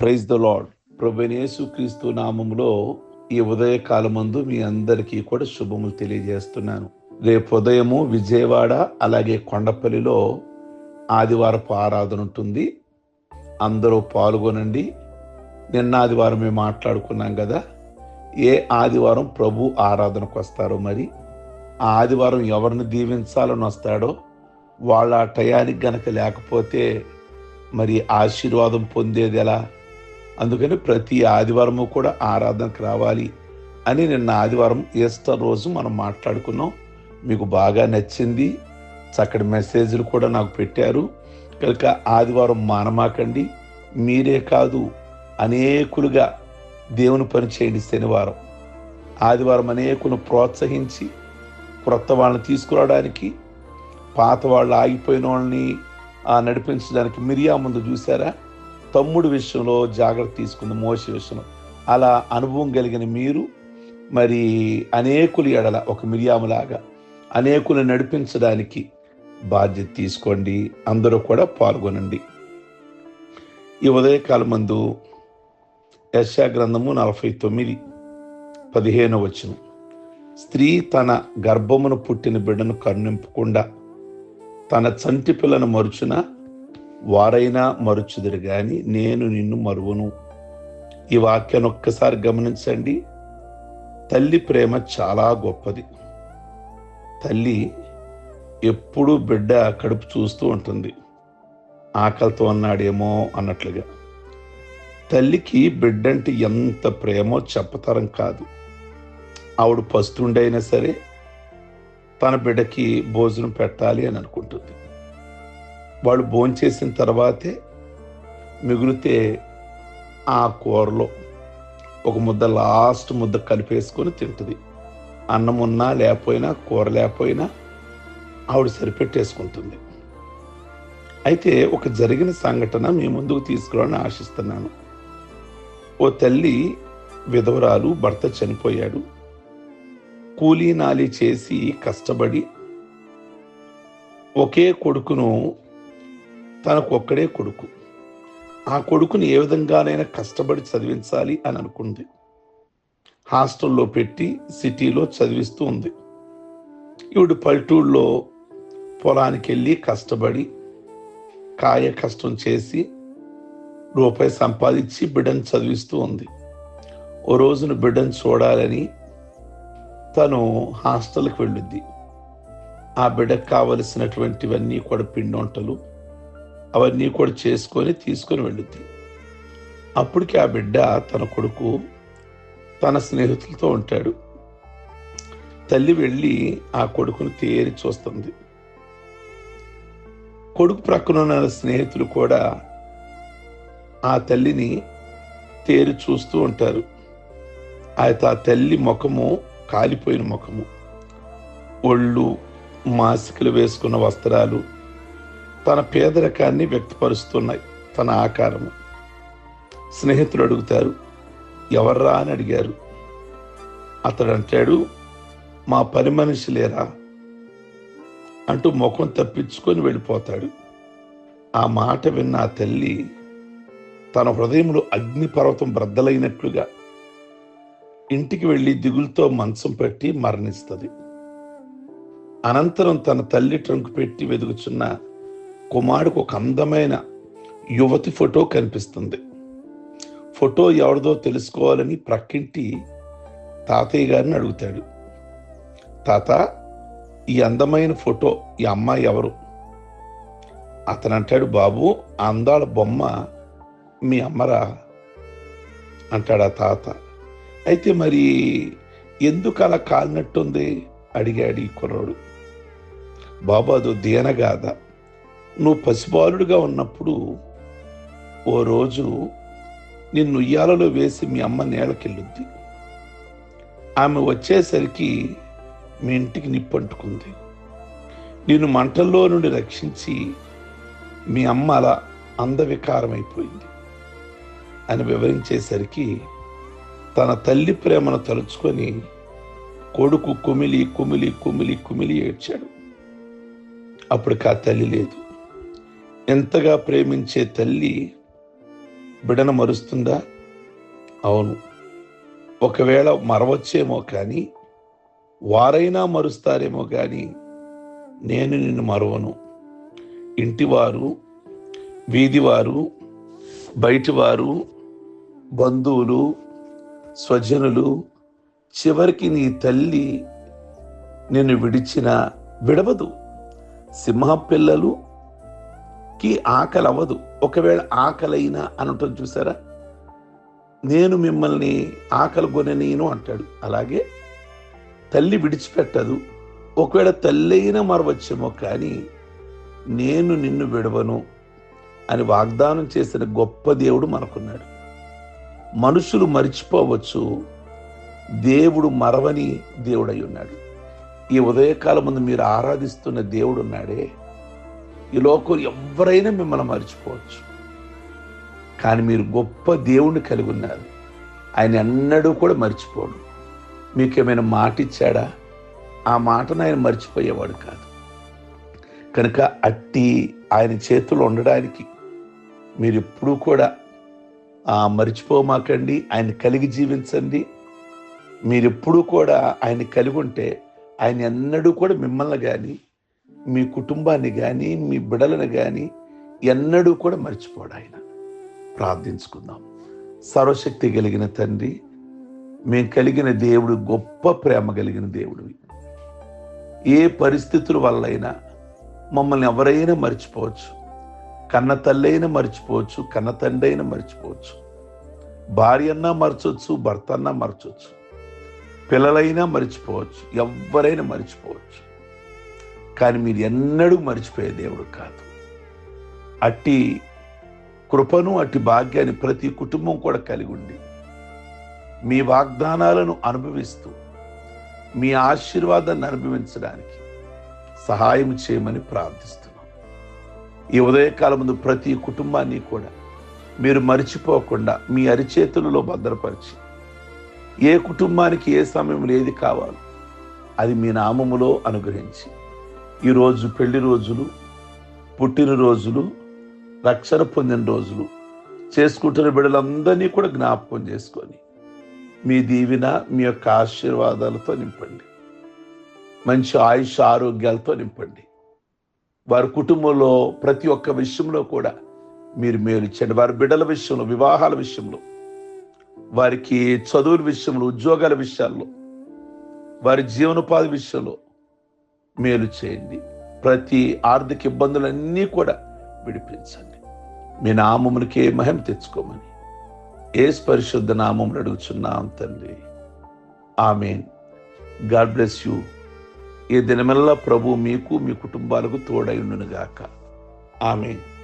Praise the lord ప్రభునేసు క్రీస్తు నామంలో ఈ ఉదయ కాలమందు మీ అందరికీ కూడా శుభములు తెలియజేస్తున్నాను. రేపు ఉదయము విజయవాడ అలాగే కొండపల్లిలో ఆదివారపు ఆరాధన ఉంటుంది. అందరూ పాల్గొనండి. నిన్న ఆదివారం మేము మాట్లాడుకున్నాం కదా. ఏ ఆదివారం ప్రభు ఆరాధనకు వస్తారో మరి? ఆ ఆదివారం ఎవరిని దీవించాలని వస్తాడో? వాళ్ళ టయానికి గనక లేకపోతే మరి ఆశీర్వాదం పొందేది ఎలా? అందుకని ప్రతి ఆదివారము కూడా ఆరాధనకు రావాలి అని నిన్న ఆదివారం ఈస్టర్ రోజు మనం మాట్లాడుకున్నాం. మీకు బాగా నచ్చింది చక్కటి మెసేజ్లు కూడా నాకు పెట్టారు. కనుక ఆదివారం మానమాకండి. మీరే కాదు అనేకులుగా దేవుని పని చేయండి శనివారం. ఆదివారం అనేకులను ప్రోత్సహించి క్రొత్త వాళ్ళని తీసుకురావడానికి పాత వాళ్ళు ఆగిపోయిన వాళ్ళని నడిపించడానికి మిరియా ముందు చూసారా తమ్ముడు విషయంలో జాగ్రత్త తీసుకుంది మోస విషయంలో. అలా అనుభవం కలిగిన మీరు మరి అనేకులు ఎడల ఒక మిరియాములాగా అనేకులు నడిపించడానికి బాధ్యత తీసుకోండి అందరూ కూడా పాల్గొనండి. ఈ ఉదయకాలం మందు యశా గ్రంథము నలభై తొమ్మిది పదిహేను వచ్చిన స్త్రీ తన గర్భమును పుట్టిన బిడ్డను కరుణింపకుండా తన చంటి పిల్లను మరుచున? వారైనా మరుచుదురు కానీ నేను నిన్ను మరువను. ఈ వాక్యాన్ని ఒక్కసారి గమనించండి. తల్లి ప్రేమ చాలా గొప్పది. తల్లి ఎప్పుడూ బిడ్డ కడుపు చూస్తూ ఉంటుంది. ఆకలితో అన్నాడేమో అన్నట్లుగా. తల్లికి బిడ్డంటే ఎంత ప్రేమో చెప్పతరం కాదు. ఆవిడ పస్తుండైనా సరే తన బిడ్డకి భోజనం పెట్టాలి అని అనుకుంటుంది. వాళ్ళు భోంచేసిన తర్వాతే మిగిలితే ఆ కూరలో ఒక ముద్ద లాస్ట్ ముద్ద కలిపేసుకొని తింటుంది. అన్నం ఉన్నా లేకపోయినా కూర లేకపోయినా ఆవిడ సరిపెట్టేసుకుంటుంది. అయితే ఒక జరిగిన సంఘటన మీ ముందుకు తీసుకురావాలని ఆశిస్తున్నాను. ఓ తల్లి విధవరాలు భర్త చనిపోయాడు. కూలీనాలి చేసి కష్టపడి ఒకే కొడుకును తనకు ఒక్కడే కొడుకు. ఆ కొడుకుని ఏ విధంగానైనా కష్టపడి చదివించాలి అని అనుకుంది. హాస్టల్లో పెట్టి సిటీలో చదివిస్తూ ఉంది. ఇవిడు పల్లెటూళ్ళలో పొలానికి వెళ్ళి కష్టపడి కాయ కష్టం చేసి రూపాయి సంపాదించి బిడ్డను చదివిస్తూ ఉంది. ఓ రోజున బిడ్డను చూడాలని తను హాస్టల్కి వెళ్ళుద్ది ఆ బిడ్డకు కావలసినటువంటివన్నీ కూడా పిండి వంటలు అవన్నీ కూడా చేసుకొని తీసుకొని వెళ్ళుద్ది అప్పటికి ఆ బిడ్డ తన కొడుకు తన స్నేహితులతో ఉంటాడు. తల్లి వెళ్ళి ఆ కొడుకును తేరి చూస్తుంది. కొడుకు ప్రక్కన ఉన్న స్నేహితులు కూడా ఆ తల్లిని తేరి చూస్తూ ఉంటారు. అయితే ఆ తల్లి ముఖము కాలిపోయిన ముఖము. ఒళ్ళు మాసికలు వేసుకున్న వస్త్రాలు తన పేదరికాన్ని వ్యక్తపరుస్తున్నాయి తన ఆకారము. స్నేహితులు అడుగుతారు ఎవర్రా? అని అడిగారు. అతడు అంటాడు మా పని మనిషి లేరా? అంటూ ముఖం తప్పించుకొని వెళ్ళిపోతాడు. ఆ మాట విన్న ఆ తల్లి తన హృదయంలో అగ్నిపర్వతం బ్రద్దలైనట్లుగా ఇంటికి వెళ్ళి దిగులతో మంచం పెట్టి మరణిస్తుంది. అనంతరం తన తల్లి ట్రంకు పెట్టి వెదుగుచున్న కుమారుడికి ఒక అందమైన యువతి ఫోటో కనిపిస్తుంది. ఫోటో ఎవరిదో తెలుసుకోవాలని ప్రక్కింటి తాతయ్య గారిని అడుగుతాడు. తాత ఈ అందమైన ఫోటో ఈ అమ్మాయి ఎవరు? అతను అంటాడు బాబు అందాల బొమ్మ మీ అమ్మరా అంటాడు ఆ తాత. అయితే మరి ఎందుకు అలా కాలినట్టుంది? అడిగాడు ఈ కుర్రాడు. బాబు అదో దీనగాథ. నువ్వు పసిబాలుడుగా ఉన్నప్పుడు ఓ రోజు నిన్ను ఉయ్యాలలో వేసి మీ అమ్మ నేలకెళ్ళుద్ది. ఆమె వచ్చేసరికి మీ ఇంటికి నిప్పంటుకుంది. నిన్ను మంటల్లో నుండి రక్షించి మీ అమ్మ అలా అందవికారమైపోయింది అని వివరించేసరికి తన తల్లి ప్రేమను తలుచుకొని కొడుకు కుమిలి కుమిలి కుమిలి కుమిలి ఏడ్చాడు. అప్పుడు ఆ తల్లి లేదు. ఎంతగా ప్రేమించే తల్లి బిడను మరుస్తుందా? అవును. ఒకవేళ మరవచ్చేమో కానీ వారైనా మరుస్తారేమో కానీ నేను నిన్ను మరవను. ఇంటివారు వీధివారు బయటివారు బంధువులు స్వజనులు చివరికి నీ తల్లి నిన్ను విడిచిన విడవదు. సింహ కి ఆకలి అవ్వదు ఒకవేళ ఆకలైనా అనటం చూసారా? నేను మిమ్మల్ని ఆకలి కొననీను అంటాడు. అలాగే తల్లి విడిచిపెట్టదు. ఒకవేళ తల్లైనా మరవచ్చేమో కానీ నేను నిన్ను విడవను అని వాగ్దానం చేసిన గొప్ప దేవుడు మనకున్నాడు. మనుషులు మరిచిపోవచ్చు. దేవుడు మరవని దేవుడై ఉన్నాడు. ఈ ఉదయకాలం ముందు మీరు ఆరాధిస్తున్న దేవుడు ఉన్నాడే ఈ లోకం ఎవరైనా మిమ్మల్ని మర్చిపోవచ్చు. కానీ మీరు గొప్ప దేవుణ్ణి కలిగి ఉన్నారు. ఆయన ఎన్నడూ కూడా మర్చిపోడు. మీకేమైనా మాట ఇచ్చాడా ఆ మాటను ఆయన మర్చిపోయేవాడు కాదు. కనుక అట్టి ఆయన చేతులు ఉండడానికి మీరు ఎప్పుడూ కూడా మర్చిపోమాకండి ఆయన కలిగి జీవించండి. మీరు ఎప్పుడూ కూడా ఆయన కలిగి ఉంటే ఆయన ఎన్నడూ కూడా మిమ్మల్ని కానీ మీ కుటుంబాన్ని కానీ మీ బిడలను కానీ ఎన్నడూ కూడా మర్చిపోడు ఆయన. ప్రార్థించుకుందాం. సర్వశక్తి కలిగిన తండ్రి మేము కలిగిన దేవుడు గొప్ప ప్రేమ కలిగిన దేవుడివి ఏ పరిస్థితుల వల్లైనా మమ్మల్ని ఎవరైనా మర్చిపోవచ్చు. కన్న తల్లైనా మర్చిపోవచ్చు కన్న తండ్రి అయినా మర్చిపోవచ్చు. భార్య అన్నా మరచవచ్చు భర్త అన్నా మరచవచ్చు పిల్లలైనా మర్చిపోవచ్చు ఎవరైనా మర్చిపోవచ్చు. కానీ మీరు ఎన్నడూ మర్చిపోయే దేవుడు కాదు. అట్టి కృపను అట్టి భాగ్యాన్ని ప్రతి కుటుంబం కూడా కలిగి ఉండి మీ వాగ్దానాలను అనుభవిస్తూ మీ ఆశీర్వాదాన్ని అనుభవించడానికి సహాయం చేయమని ప్రార్థిస్తున్నాం. ఈ ఉదయకాలం ముందు ప్రతి కుటుంబాన్ని కూడా మీరు మర్చిపోకుండా మీ అరిచేతులలో భద్రపరిచి ఏ కుటుంబానికి ఏ సమయంలో ఏది కావాలో అది మీ నామములో అనుగ్రహించి ఈరోజు పెళ్ళి రోజులు పుట్టినరోజులు రక్షణ పొందిన రోజులు చేసుకుంటున్న బిడ్డలందరినీ కూడా జ్ఞాపకం చేసుకొని మీ దీవెన మీ యొక్క ఆశీర్వాదాలతో నింపండి. మంచి ఆయుష్ ఆరోగ్యాలతో నింపండి. వారి కుటుంబంలో ప్రతి ఒక్క విషయంలో కూడా మీరు మేలు ఇచ్చండి వారి బిడ్డల విషయంలో వివాహాల విషయంలో వారికి చదువుల విషయంలో ఉద్యోగాల విషయాల్లో వారి జీవనోపాధి విషయంలో మేలు చేయండి. ప్రతి ఆర్థిక ఇబ్బందులన్నీ కూడా విడిపించండి. మీ నామమునికే మహిమ తెచ్చుకోమని. ఏ పరిశుద్ధ నామములు అడుగుచున్నాం తండ్రి. ఆమెన్. God bless you. ఈ దినమెల్లా ప్రభు మీకు మీ కుటుంబాలకు తోడై ఉండునుగాక. ఆమెన్.